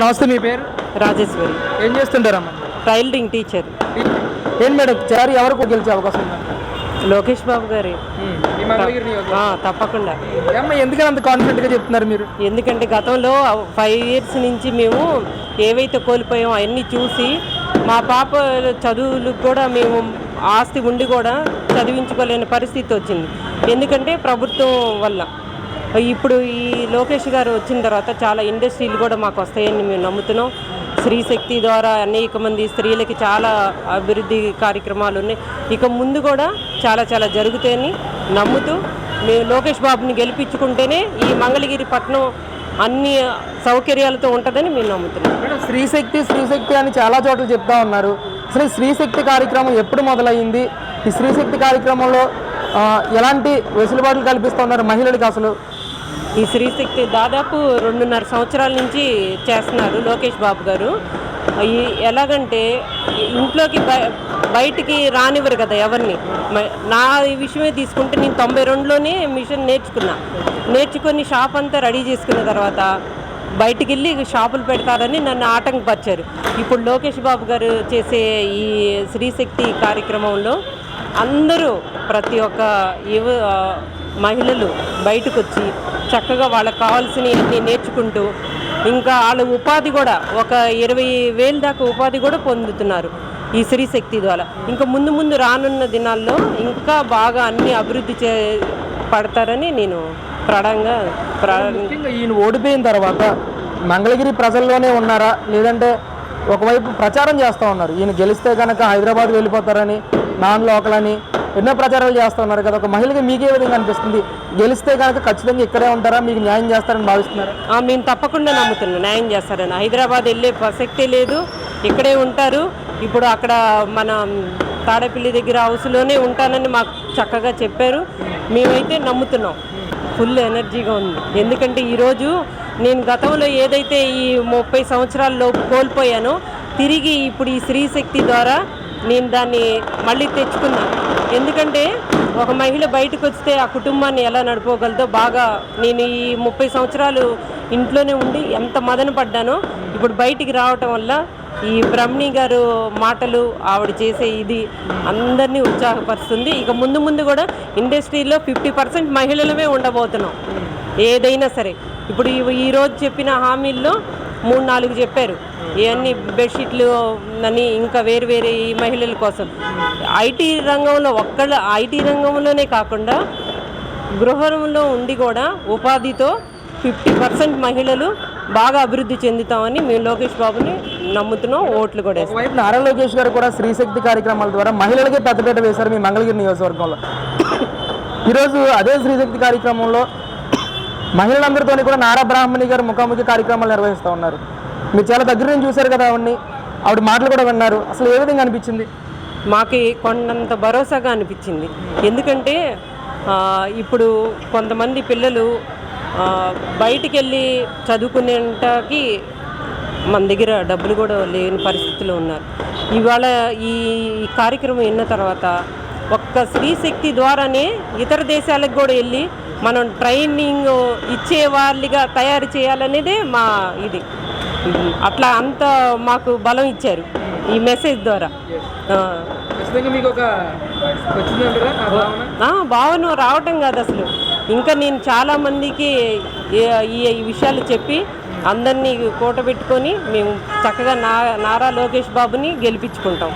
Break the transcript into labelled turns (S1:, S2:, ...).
S1: నమస్తే మీ పేరు?
S2: రాజేశ్వరి.
S1: ఏం చేస్తుంటారమ్మా?
S2: టైలరింగ్ టీచర్
S1: ఏం మేడం చారి ఎవరికి గెలిచే అవకాశం
S2: లోకేష్ బాబు గారి. తప్పకుండా.
S1: ఏమ్మా ఎందుకని అంత కాన్ఫిడెంట్గా చెప్తున్నారు మీరు?
S2: ఎందుకంటే గతంలో ఫైవ్ ఇయర్స్ నుంచి మేము ఏవైతే కోల్పోయామో అవన్నీ చూసి మా పాప చదువులకు కూడా మేము ఆస్తి ఉండి కూడా చదివించుకోలేని పరిస్థితి వచ్చింది. ఎందుకంటే ప్రభుత్వం వల్ల. ఇప్పుడు ఈ లోకేష్ గారు వచ్చిన తర్వాత చాలా ఇండస్ట్రీలు కూడా మాకు వస్తాయని మేము నమ్ముతున్నాం. స్త్రీశక్తి ద్వారా అనేక మంది స్త్రీలకి చాలా అభివృద్ధి కార్యక్రమాలు ఉన్నాయి. ఇక ముందు కూడా చాలా చాలా జరుగుతాయని నమ్ముతూ మేము లోకేష్ బాబుని గెలిపించుకుంటేనే ఈ మంగళగిరి పట్టణం అన్ని సౌకర్యాలతో ఉంటుందని మేము నమ్ముతున్నాం.
S1: స్త్రీశక్తి స్త్రీశక్తి అని చాలా చోట్ల చెప్తా ఉన్నారు. అసలు స్త్రీశక్తి కార్యక్రమం ఎప్పుడు మొదలైంది ఈ స్త్రీశక్తి కార్యక్రమంలో ఎలాంటి వెసులుబాట్లు కల్పిస్తూ ఉన్నారు మహిళలకు అసలు?
S2: ఈ స్త్రీశక్తి దాదాపు రెండున్నర సంవత్సరాల నుంచి చేస్తున్నారు లోకేష్ బాబు గారు. ఈ ఎలాగంటే ఇంట్లోకి బయ- బయటికి రానివ్వరు కదా ఎవరిని. నా ఈ విషయమే తీసుకుంటే నేను తొంభై రెండులోనే మిషన్ నేర్చుకున్నా. నేర్చుకొని షాప్ అంతా రెడీ చేసుకున్న తర్వాత బయటికి వెళ్ళి షాపులు పెడతారని నన్ను ఆటంకపరిచారు. ఇప్పుడు లోకేష్ బాబు గారు చేసే ఈ స్త్రీశక్తి కార్యక్రమంలో అందరూ ప్రతి ఒక్క యువ మహిళలు బయటకు వచ్చి చక్కగా వాళ్ళకి కావాల్సినవన్నీ నేర్చుకుంటూ ఇంకా వాళ్ళ ఉపాధి కూడా ఒక ఇరవై వేలు దాకా ఉపాధి కూడా పొందుతున్నారు ఈ స్త్రీ శక్తి ద్వారా. ఇంకా ముందు ముందు రానున్న దినాల్లో ఇంకా బాగా అన్ని అభివృద్ధి చే పడతారని నేను ప్రడంగా
S1: ముఖ్యంగా ఈయన ఓడిపోయిన తర్వాత మంగళగిరి ప్రజల్లోనే ఉన్నారా? లేదంటే ఒకవైపు ప్రచారం చేస్తూ ఉన్నారు. ఈయన గెలిస్తే కనుక హైదరాబాద్ వెళ్ళిపోతారని నాన్ లోకల్ అని ఎన్నో ప్రచారాలు చేస్తున్నారు కదా. ఒక మహిళకి మీకే విధంగా అనిపిస్తుంది? గెలిస్తే కనుక ఖచ్చితంగా ఇక్కడే ఉంటారా? మీకు న్యాయం చేస్తారని భావిస్తున్నారు?
S2: మేము తప్పకుండా నమ్ముతున్నాం. న్యాయం చేస్తారని. హైదరాబాద్ వెళ్ళే ప్రసక్తే లేదు. ఇక్కడే ఉంటారు. ఇప్పుడు అక్కడ మన తాడేపల్లి దగ్గర హౌస్లోనే ఉంటానని మాకు చక్కగా చెప్పారు. మేమైతే నమ్ముతున్నాం. ఫుల్ ఎనర్జీగా ఉంది. ఎందుకంటే ఈరోజు నేను గతంలో ఏదైతే ఈ ముప్పై సంవత్సరాల్లో కోల్పోయానో తిరిగి ఇప్పుడు ఈ స్త్రీ శక్తి ద్వారా నేను దాన్ని మళ్ళీ తెచ్చుకున్నాను. ఎందుకంటే ఒక మహిళ బయటకు వస్తే ఆ కుటుంబాన్ని ఎలా నడుపుకోగలదో బాగా నేను ఈ ముప్పై సంవత్సరాలు ఇంట్లోనే ఉండి ఎంత మదన పడ్డానో ఇప్పుడు బయటికి రావటం వల్ల ఈ బ్రహ్మణి గారు మాటలు ఆవిడ చేసే ఇది అందరినీ ఉత్సాహపరుస్తుంది. ఇక ముందు ముందు కూడా ఇండస్ట్రీలో ఫిఫ్టీ పర్సెంట్ మహిళలమే ఉండబోతున్నాం. ఏదైనా సరే. ఇప్పుడు ఈ- ఈ రోజు చెప్పిన హామీల్లో మూడు నాలుగు చెప్పారు. ఇవన్నీ బెడ్షీట్లు అని ఇంకా వేరు వేరే ఈ మహిళల కోసం. ఐటీ రంగంలో ఒక్కళ్ళ ఐటీ రంగంలోనే కాకుండా గృహంలో ఉండి కూడా ఉపాధితో ఫిఫ్టీ పర్సెంట్ మహిళలు బాగా అభివృద్ధి చెందుతామని మేము లోకేష్ బాబుని నమ్ముతున్నాం ఓట్లు కూడా
S1: వైపు నారా లోకేష్ గారు కూడా స్త్రీశక్తి కార్యక్రమాల ద్వారా మహిళలకే పెద్దపీట వేశారు మీ మంగళగిరి నియోజకవర్గంలో. ఈరోజు అదే స్త్రీశక్తి కార్యక్రమంలో మహిళలందరితో కూడా నారా బ్రాహ్మణి గారు ముఖాముఖి కార్యక్రమాలు నిర్వహిస్తూ ఉన్నారు. మీరు చాలా దగ్గర నుంచి చూశారు కదా అవన్నీ. ఆవిడ మాటలు కూడా విన్నారు. అసలు ఏ విధంగా అనిపించింది?
S2: మాకు కొండంత భరోసాగా అనిపించింది. ఎందుకంటే ఇప్పుడు కొంతమంది పిల్లలు బయటికి వెళ్ళి చదువుకునేటకి మన దగ్గర డబ్బులు కూడా లేని పరిస్థితిలో ఉన్నారు. ఇవాళ ఈ కార్యక్రమం విన్న తర్వాత ఒక్క స్త్రీ శక్తి ద్వారానే ఇతర దేశాలకు కూడా వెళ్ళి మనం ట్రైనింగ్ ఇచ్చే వాళ్ళిగా తయారు చేయాలనేదే మా ఇది. అట్లా అంత మాకు బలం ఇచ్చారు ఈ మెసేజ్ ద్వారా.
S1: భావన?
S2: రావటం కాదు అసలు. ఇంకా నేను చాలా మందికి ఈ విషయాలు చెప్పి అందరినీ కూటబెట్టుకొని మేము చక్కగా నా నారా లోకేష్ బాబుని గెలిపించుకుంటాం.